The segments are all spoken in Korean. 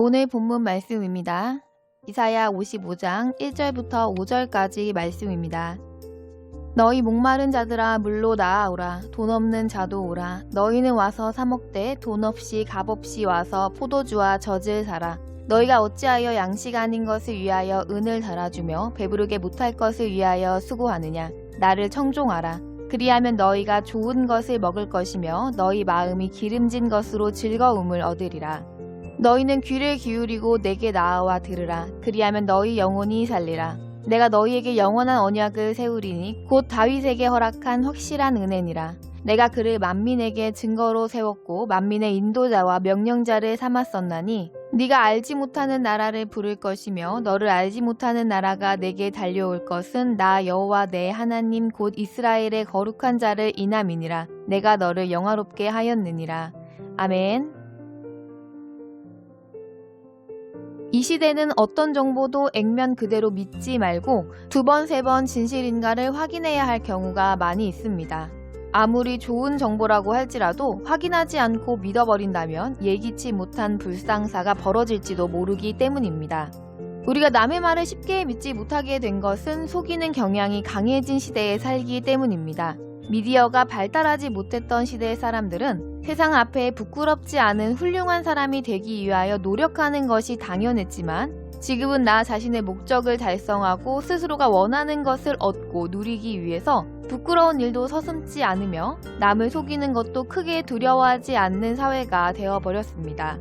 오늘 본문 말씀입니다. 이사야 55장 1절부터 5절까지 말씀입니다. 너희 목마른 자들아 물로 나아오라. 돈 없는 자도 오라. 너희는 와서 사 먹되 돈 없이 값 없이 와서 포도주와 젖을 사라. 너희가 어찌하여 양식 아닌 것을 위하여 은을 달아주며 배부르게 못할 것을 위하여 수고하느냐? 나를 청종하라. 그리하면 너희가 좋은 것을 먹을 것이며 너희 마음이 기름진 것으로 즐거움을 얻으리라 너희는 귀를 기울이고 내게 나아와 들으라 그리하면 너희 영혼이 살리라 내가 너희에게 영원한 언약을 세우리니 곧 다윗에게 허락한 확실한 은혜니라. 내가 그를 만민에게 증거로 세웠고 만민의 인도자와 명령자를 삼았었나니 네가 알지 못하는 나라를 부를 것이며 너를 알지 못하는 나라가 내게 달려올 것은 나 여호와 내 하나님 곧 이스라엘의 거룩한 자를 인함이니라. 내가 너를 영화롭게 하였느니라. 아멘. 이 시대는 어떤 정보도 액면 그대로 믿지 말고 두 번, 세 번 진실인가를 확인해야 할 경우가 많이 있습니다. 아무리 좋은 정보라고 할지라도 확인하지 않고 믿어버린다면 예기치 못한 불상사가 벌어질지도 모르기 때문입니다. 우리가 남의 말을 쉽게 믿지 못하게 된 것은 속이는 경향이 강해진 시대에 살기 때문입니다. 미디어가 발달하지 못했던 시대의 사람들은 세상 앞에 부끄럽지 않은 훌륭한 사람이 되기 위하여 노력하는 것이 당연했지만 지금은 나 자신의 목적을 달성하고 스스로가 원하는 것을 얻고 누리기 위해서 부끄러운 일도 서슴지 않으며 남을 속이는 것도 크게 두려워하지 않는 사회가 되어버렸습니다.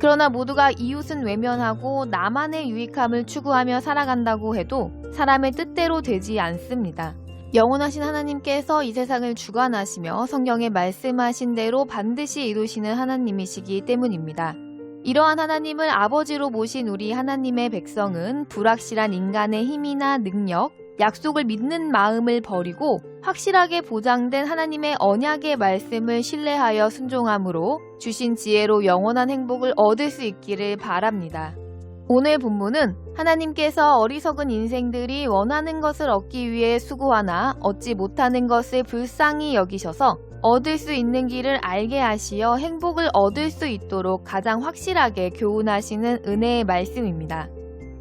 그러나 모두가 이웃은 외면하고 나만의 유익함을 추구하며 살아간다고 해도 사람의 뜻대로 되지 않습니다. 영원하신 하나님께서 이 세상을 주관하시며 성경에 말씀하신 대로 반드시 이루시는 하나님이시기 때문입니다. 이러한 하나님을 아버지로 모신 우리 하나님의 백성은 불확실한 인간의 힘이나 능력, 약속을 믿는 마음을 버리고 확실하게 보장된 하나님의 언약의 말씀을 신뢰하여 순종함으로 주신 지혜로 영원한 행복을 얻을 수 있기를 바랍니다. 오늘 본문은 하나님께서 어리석은 인생들이 원하는 것을 얻기 위해 수고하나 얻지 못하는 것을 불쌍히 여기셔서 얻을 수 있는 길을 알게 하시어 행복을 얻을 수 있도록 가장 확실하게 교훈하시는 은혜의 말씀입니다.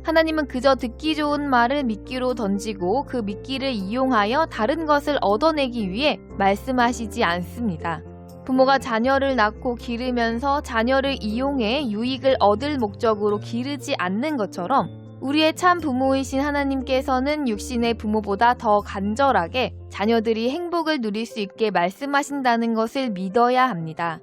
하나님은 그저 듣기 좋은 말을 미끼로 던지고 그 미끼를 이용하여 다른 것을 얻어내기 위해 말씀하시지 않습니다. 부모가 자녀를 낳고 기르면서 자녀를 이용해 유익을 얻을 목적으로 기르지 않는 것처럼 우리의 참 부모이신 하나님께서는 육신의 부모보다 더 간절하게 자녀들이 행복을 누릴 수 있게 말씀하신다는 것을 믿어야 합니다.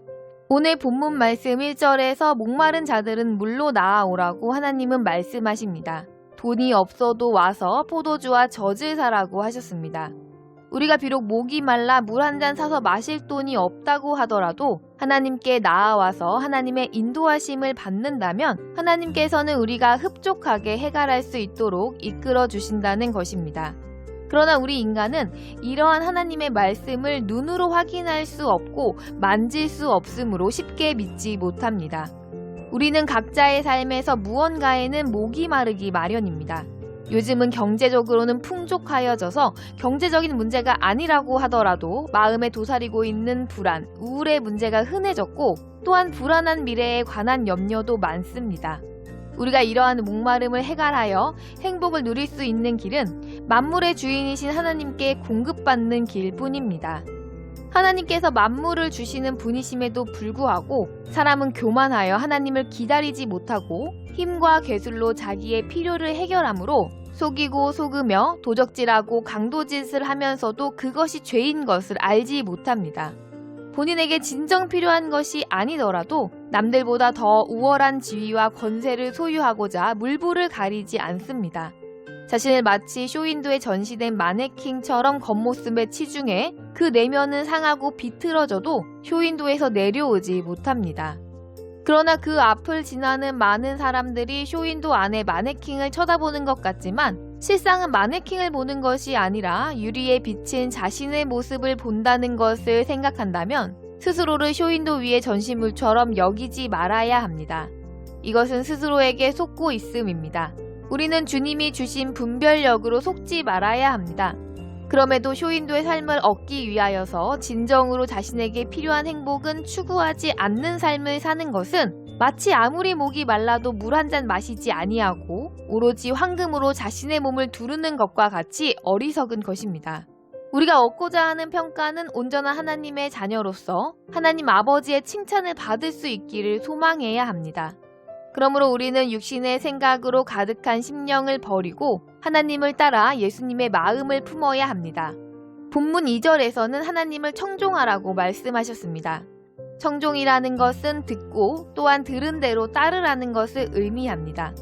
오늘 본문 말씀 1절에서 목마른 자들은 물로 나아오라고 하나님은 말씀하십니다. 돈이 없어도 와서 포도주와 젖을 사라고 하셨습니다. 우리가 비록 목이 말라 물 한 잔 사서 마실 돈이 없다고 하더라도 하나님께 나아와서 하나님의 인도하심을 받는다면 하나님께서는 우리가 흡족하게 해결할 수 있도록 이끌어 주신다는 것입니다. 그러나 우리 인간은 이러한 하나님의 말씀을 눈으로 확인할 수 없고 만질 수 없으므로 쉽게 믿지 못합니다. 우리는 각자의 삶에서 무언가에는 목이 마르기 마련입니다. 요즘은 경제적으로는 풍족하여져서 경제적인 문제가 아니라고 하더라도 마음에 도사리고 있는 불안, 우울의 문제가 흔해졌고 또한 불안한 미래에 관한 염려도 많습니다. 우리가 이러한 목마름을 해결하여 행복을 누릴 수 있는 길은 만물의 주인이신 하나님께 공급받는 길뿐입니다. 하나님께서 만물을 주시는 분이심에도 불구하고 사람은 교만하여 하나님을 기다리지 못하고 힘과 괴술로 자기의 필요를 해결하므로 속이고 속으며 도적질하고 강도짓을 하면서도 그것이 죄인 것을 알지 못합니다. 본인에게 진정 필요한 것이 아니더라도 남들보다 더 우월한 지위와 권세를 소유하고자 물불을 가리지 않습니다. 자신을 마치 쇼윈도에 전시된 마네킹처럼 겉모습에 치중해 그 내면은 상하고 비틀어져도 쇼윈도에서 내려오지 못합니다. 그러나 그 앞을 지나는 많은 사람들이 쇼윈도 안에 마네킹을 쳐다보는 것 같지만 실상은 마네킹을 보는 것이 아니라 유리에 비친 자신의 모습을 본다는 것을 생각한다면 스스로를 쇼윈도 위의 전시물처럼 여기지 말아야 합니다. 이것은 스스로에게 속고 있음입니다. 우리는 주님이 주신 분별력으로 속지 말아야 합니다. 그럼에도 쇼윈도의 삶을 얻기 위하여서 진정으로 자신에게 필요한 행복은 추구하지 않는 삶을 사는 것은 마치 아무리 목이 말라도 물 한 잔 마시지 아니하고 오로지 황금으로 자신의 몸을 두르는 것과 같이 어리석은 것입니다. 우리가 얻고자 하는 평가는 온전한 하나님의 자녀로서 하나님 아버지의 칭찬을 받을 수 있기를 소망해야 합니다. 그러므로 우리는 육신의 생각으로 가득한 심령을 버리고 하나님을 따라 예수님의 마음을 품어야 합니다. 본문 2절에서는 하나님을 청종하라고 말씀하셨습니다. 청종이라는 것은 듣고 또한 들은 대로 따르라는 것을 의미합니다.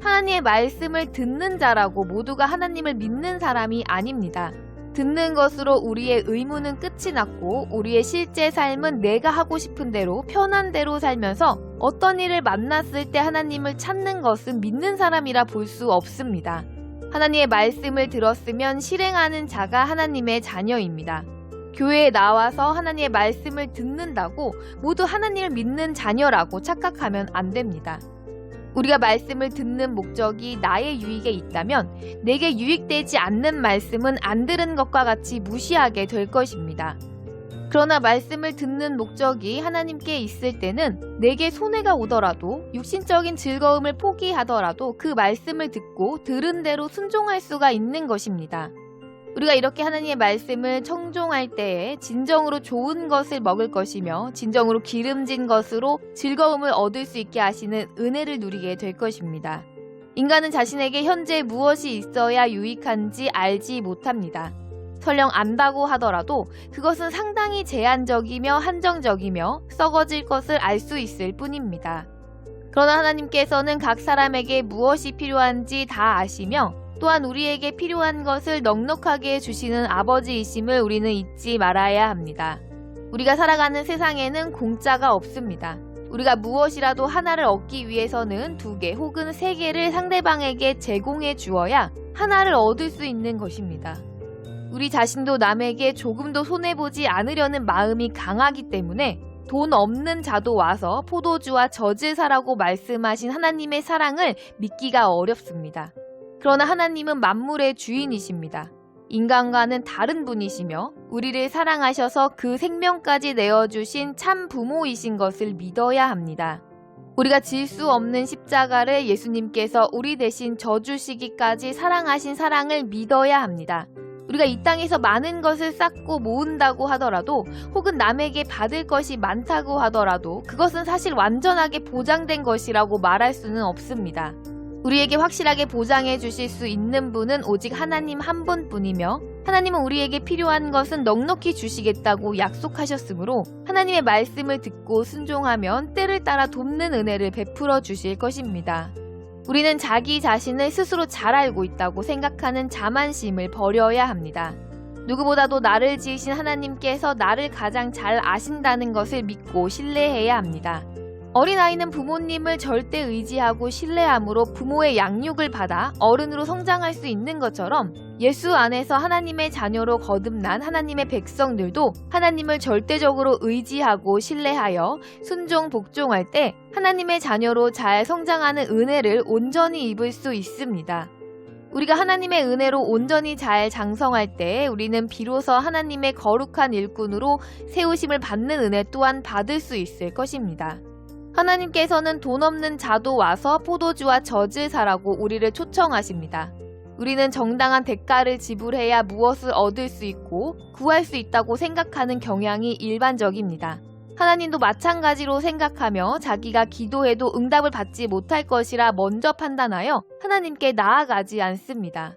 하나님의 말씀을 듣는 자라고 모두가 하나님을 믿는 사람이 아닙니다. 듣는 것으로 우리의 의무는 끝이 났고 우리의 실제 삶은 내가 하고 싶은 대로 편한 대로 살면서 어떤 일을 만났을 때 하나님을 찾는 것은 믿는 사람이라 볼 수 없습니다. 하나님의 말씀을 들었으면 실행하는 자가 하나님의 자녀입니다. 교회에 나와서 하나님의 말씀을 듣는다고 모두 하나님을 믿는 자녀라고 착각하면 안 됩니다. 우리가 말씀을 듣는 목적이 나의 유익에 있다면 내게 유익되지 않는 말씀은 안 들은 것과 같이 무시하게 될 것입니다. 그러나 말씀을 듣는 목적이 하나님께 있을 때는 내게 손해가 오더라도 육신적인 즐거움을 포기하더라도 그 말씀을 듣고 들은 대로 순종할 수가 있는 것입니다. 우리가 이렇게 하나님의 말씀을 청종할 때에 진정으로 좋은 것을 먹을 것이며 진정으로 기름진 것으로 즐거움을 얻을 수 있게 하시는 은혜를 누리게 될 것입니다. 인간은 자신에게 현재 무엇이 있어야 유익한지 알지 못합니다. 설령 안다고 하더라도 그것은 상당히 제한적이며 한정적이며 썩어질 것을 알 수 있을 뿐입니다. 그러나 하나님께서는 각 사람에게 무엇이 필요한지 다 아시며 또한 우리에게 필요한 것을 넉넉하게 주시는 아버지이심을 우리는 잊지 말아야 합니다. 우리가 살아가는 세상에는 공짜가 없습니다. 우리가 무엇이라도 하나를 얻기 위해서는 두 개 혹은 세 개를 상대방에게 제공해 주어야 하나를 얻을 수 있는 것입니다. 우리 자신도 남에게 조금도 손해보지 않으려는 마음이 강하기 때문에 돈 없는 자도 와서 포도주와 젖을 사라고 말씀하신 하나님의 사랑을 믿기가 어렵습니다. 그러나 하나님은 만물의 주인이십니다. 인간과는 다른 분이시며 우리를 사랑하셔서 그 생명까지 내어주신 참 부모이신 것을 믿어야 합니다. 우리가 질 수 없는 십자가를 예수님께서 우리 대신 져주시기까지 사랑하신 사랑을 믿어야 합니다. 우리가 이 땅에서 많은 것을 쌓고 모은다고 하더라도 혹은 남에게 받을 것이 많다고 하더라도 그것은 사실 완전하게 보장된 것이라고 말할 수는 없습니다. 우리에게 확실하게 보장해 주실 수 있는 분은 오직 하나님 한 분뿐이며 하나님은 우리에게 필요한 것은 넉넉히 주시겠다고 약속하셨으므로 하나님의 말씀을 듣고 순종하면 때를 따라 돕는 은혜를 베풀어 주실 것입니다. 우리는 자기 자신을 스스로 잘 알고 있다고 생각하는 자만심을 버려야 합니다. 누구보다도 나를 지으신 하나님께서 나를 가장 잘 아신다는 것을 믿고 신뢰해야 합니다. 어린아이는 부모님을 절대 의지하고 신뢰함으로 부모의 양육을 받아 어른으로 성장할 수 있는 것처럼 예수 안에서 하나님의 자녀로 거듭난 하나님의 백성들도 하나님을 절대적으로 의지하고 신뢰하여 순종 복종할 때 하나님의 자녀로 잘 성장하는 은혜를 온전히 입을 수 있습니다. 우리가 하나님의 은혜로 온전히 잘 장성할 때 우리는 비로소 하나님의 거룩한 일꾼으로 세우심을 받는 은혜 또한 받을 수 있을 것입니다. 하나님께서는 돈 없는 자도 와서 포도주와 젖을 사라고 우리를 초청하십니다. 우리는 정당한 대가를 지불해야 무엇을 얻을 수 있고 구할 수 있다고 생각하는 경향이 일반적입니다. 하나님도 마찬가지로 생각하며 자기가 기도해도 응답을 받지 못할 것이라 먼저 판단하여 하나님께 나아가지 않습니다.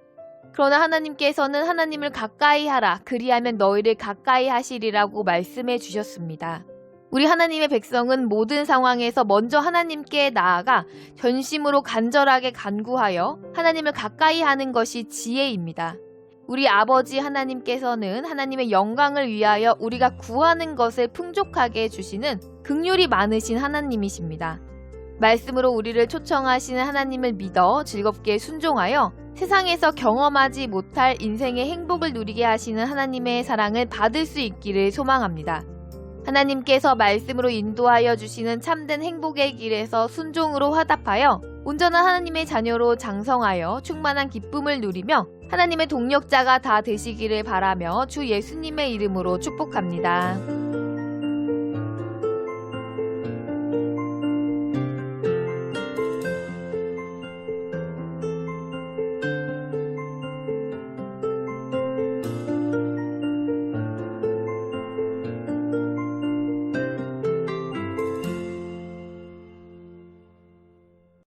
그러나 하나님께서는 하나님을 가까이 하라, 그리하면 너희를 가까이 하시리라고 말씀해 주셨습니다. 우리 하나님의 백성은 모든 상황에서 먼저 하나님께 나아가 전심으로 간절하게 간구하여 하나님을 가까이 하는 것이 지혜입니다. 우리 아버지 하나님께서는 하나님의 영광을 위하여 우리가 구하는 것을 풍족하게 해주시는 극률이 많으신 하나님이십니다. 말씀으로 우리를 초청하시는 하나님을 믿어 즐겁게 순종하여 세상에서 경험하지 못할 인생의 행복을 누리게 하시는 하나님의 사랑을 받을 수 있기를 소망합니다. 하나님께서 말씀으로 인도하여 주시는 참된 행복의 길에서 순종으로 화답하여 온전한 하나님의 자녀로 장성하여 충만한 기쁨을 누리며 하나님의 동력자가 다 되시기를 바라며 주 예수님의 이름으로 축복합니다.